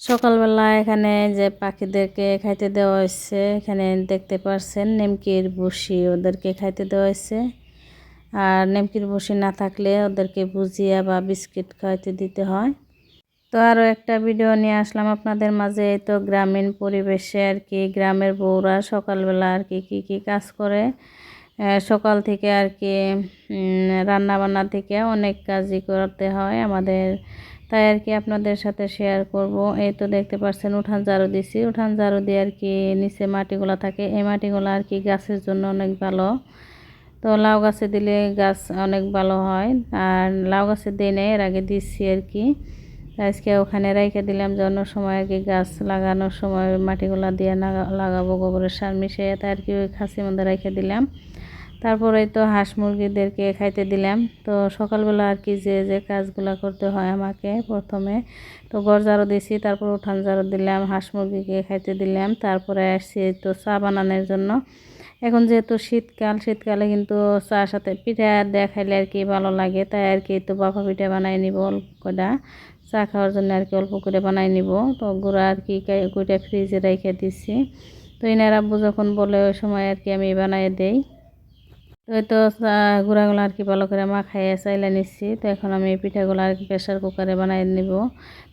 সকালবেলা এখানে যে পাখিদেরকে খাইতে দেওয়া হয়েছে, এখানে দেখতে পারছেন নেমকির বসি ওদেরকে খাইতে দেওয়া হয়েছে। আর নেমকির বসি না থাকলে ওদেরকে ভুজিয়া বা বিস্কিট খাইতে দিতে হয়। তো আরও একটা ভিডিও নিয়ে আসলাম আপনাদের মাঝে। তো গ্রামীণ পরিবেশে আর কি, গ্রামের বউরা সকালবেলা আর কি, কী কী কাজ করে? সকাল থেকে আর কি রান্না বান্না থেকে অনেক কাজই করতে হয় আমাদের তাই আর কি আপনাদের সাথে শেয়ার করব। এই তো দেখতে পাচ্ছেন, উঠান ঝাড়ু দিছি। উঠান ঝাড়ু দিয়ে আর কি নিচে মাটিগুলো থাকে। এই মাটিগুলো আর কি গাছের জন্য অনেক ভালো। তো লাউ গাছে দিলে গাছ অনেক ভালো হয়। আর লাউ গাছে দিই নাই এর আগে দিচ্ছি আর কি। আজকে ওখানে রেখে দিলাম যে অন্য সময় আর কি গাছ লাগানোর সময় মাটিগুলা দিয়ে লাগা- লাগাবো, গোবরের সার মিশিয়ে তাই আর কি ওই খাসির মধ্যে রেখে দিলাম। তারপরে তো হাঁস মুরগিদেরকে খাইতে দিলাম। তো সকালবেলা আর কি যে যে কাজগুলো করতে হয় আমাকে প্রথমে। তো ঝাড়ু দিয়েছি তারপর উঠান ঝাড়ু দিলাম, হাঁস মুরগিকে খাইতে দিলাম, তারপরে আসছি তো চা বানানোর জন্য। এখন যেহেতু শীতকাল, শীতকালে কিন্তু চার সাথে পিঠা দেখাইলে আর কি ভালো লাগে। তাই আর কি তো বাফা পিঠা বানাই নিব অল্প কটা চা খাওয়ার জন্য আর কি অল্প করে বানাই নিব। তো গুঁড়া আর কি কইটা ফ্রিজে রেখে দিছি। তো এনার আব্বু যখন বলে ওই সময় আর কি আমি বানাই দেই। তো এই তো গুঁড়াগুলো আর কি ভালো করে মাখাইয়ে চাইলে নিচ্ছি। তো এখন আমি পিঠাগুলো আর কি প্রেশার কুকারে বানাই নিব।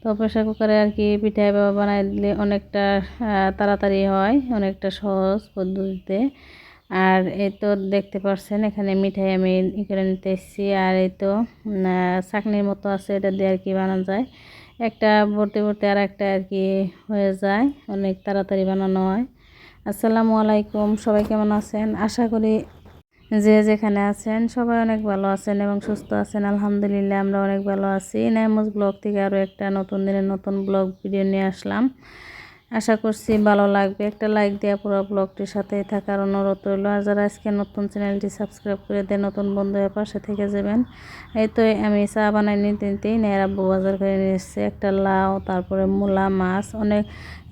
তো প্রেশার কুকারে আর কি পিঠা বানাই দিলে অনেকটা তাড়াতাড়ি হয়, অনেকটা সহজ পদ্ধতিতে। আর এই তো দেখতে পাচ্ছেন এখানে মিঠাই আমি ই করে নিতে এসেছি। আর এই তো চাকনির মতো আছে, এটা দিয়ে আর কি বানানো যায়। একটা ভর্তি ভর্তি আর একটা আর কি হয়ে যায়, অনেক তাড়াতাড়ি বানানো হয়। আসসালামু আলাইকুম, সবাই কেমন আছেন? আশা করি যে যেখানে আছেন, সবাই অনেক ভালো আছেন এবং সুস্থ আছেন, আলহামদুলিল্লাহ, আমরা অনেক ভালো আছি। নাইমুজ ব্লগ থেকে আরও একটা নতুন দিনের নতুন ব্লগ ভিডিও নিয়ে আসলাম। আশা করছি ভালো লাগবে। একটা লাইক দেওয়া পুরো ব্লগটির সাথেই থাকার অনুরোধ রইল। আর যারা আজকে নতুন চ্যানেলটি সাবস্ক্রাইব করে দেয় নতুন বন্ধুদের পাশে থেকে যাবেন। এই তো আমি চা বানাই নিতে নিতেই নেয়ার আব্বু বাজার করে নিয়ে একটা লাউ, তারপরে মূলা মাছ, অনেক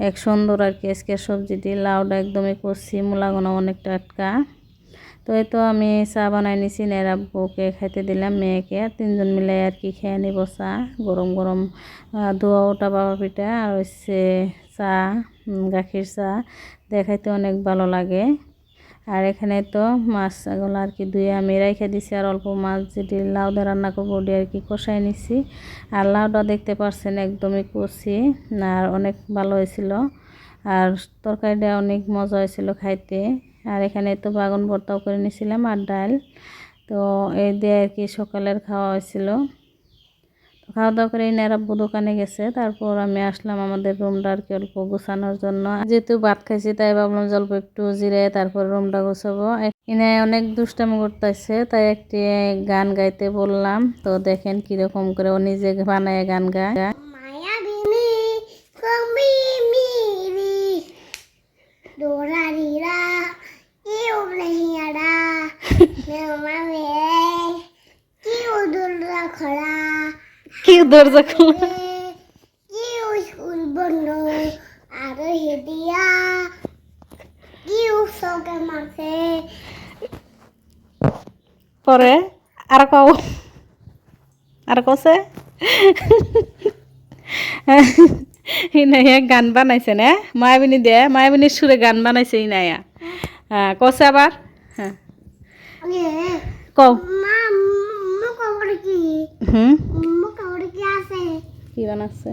এক সুন্দর আর কি আজকে সবজিটি লাউটা একদমই কষি মূলাগুলো অনেক টাটকা তো এই তো আমি চা বানাই নিছি নেয়ার আব্বুকে খাইতে দিলাম, মেয়েকে। তিনজন মিলে আর কি খেয়ে নিব চা গরম গরম ধোয়া ওটা বাবা পিঠা আর হচ্ছে চা গাখির চা দেখাইতে অনেক ভালো লাগে। আর এখানে তো মাছ মাছগুলো আর কি ধুয়ে আমি রেখে দিছি আর অল্প মাছ যেটি লাউ দিয়ে রান্না করব ওটি আর কি কষাই নিছি। আর লাউটা দেখতে পাচ্ছেন একদমই কষি আর অনেক ভালো হয়েছিল। আর তরকারিটা অনেক মজা হয়েছিল খাইতে। আর এখানে তো বাগান ভর্তাও করে নিয়েছিলাম আর ডাল। তো এই দিয়ে আর কি সকালের খাওয়া হয়েছিল। তো খাওয়া দাওয়া করে নেরাব্বু দোকানে গেছে। তারপর আমি আসলাম আমাদের রুমটা আর কি অল্প গোছানোর জন্য। যেহেতু ভাত খাইছি, তাই ভাবলাম যে অল্প একটু জিরে তারপর রুমটা গোছাবো। এনে অনেক দুষ্টামি করতেছে, তাই একটি গান গাইতে বললাম। তো দেখেন কীরকম করে ও নিজে বানায় গান গায়। পরে আর কও, আর কছে ইনাইয়া গান বানাইছে না? মায়াবিনী দে, মায়াবিনীর সুরে গান বানাইছে ইনাইয়া। কছে আবার? কও হুম? কি বানাচ্ছে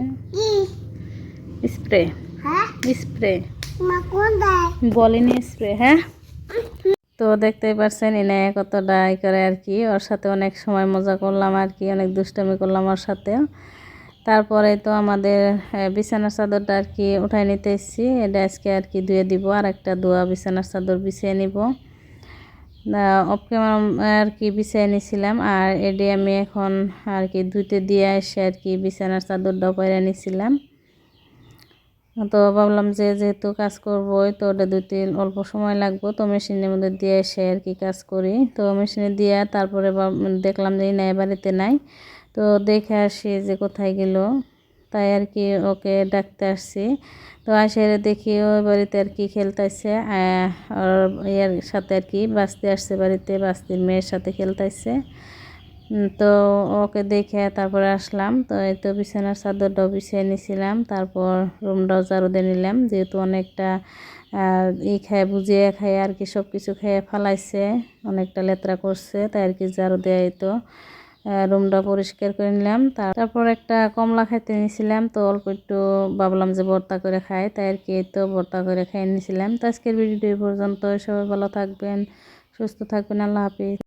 স্প্রে স্প্রে বলিনি স্প্রে হ্যাঁ তো দেখতেই পারছেন এনে কতটা ই করে আর কি। ওর সাথে অনেক সময় মজা করলাম আর কি অনেক দুষ্টামি করলাম ওর সাথে তারপরে তো আমাদের বিছানার চাদরটা আর কি উঠাই নিতে এসেছি। এটা আজকে আর কি ধুয়ে দিব আর একটা ধোয়া বিছানার চাদর বিছিয়ে নিব। অফ ক্যামেরা আর কি বিছিয়ে নিছিলাম। আর এডি আমি এখন আর কি ধুতে দিয়ে এসে আর কি বিছানার চাদরটা পরে নিছিলাম। তো ভাবলাম যে যেহেতু কাজ করবোই তো ওটা দুটি অল্প সময় লাগবো, তো মেশিনের মধ্যে দিয়ে এসে আর কি কাজ করি। তো মেশিনে দিয়ে তারপরে দেখলাম যে নাই বাড়িতে নাই। তো দেখে আসি যে কোথায় গেল। তাই আর কি ওকে ডাকতে আসছি। তো আসে দেখি ওই বাড়িতে আর কি খেলতেছে ইয়ের সাথে আর কি বাঁচতে আসছে বাড়িতে বাস্তির মেয়ের সাথে খেলতেছে তো ওকে দেখে তারপরে আসলাম। তো এই তো বিছানার চাদরটাও বিছিয়ে নিছিলাম, তারপর রুমটাও ঝাড়ু দিয়ে নিলাম। যেহেতু অনেকটা ই খায়, বুঝিয়ে খায় আর কি সব কিছু খেয়ে ফালাইছে, অনেকটা লেতরা করছে, তাই আর কি ঝাড়ু দেয় তো। রুমটা পরিষ্কার করে নিলাম। তার- তারপর একটা কমলা খাইতে নিয়েছিলাম তো অল্প একটু ভাবলাম যে ভর্তা করে খাই, তাই আর কি তো ভর্তা করে খাই নিয়েছিলাম তো আজকের ভিডিওটি পর্যন্ত সবাই ভালো থাকবেন, সুস্থ থাকবেন, আল্লাহ হাফিজ।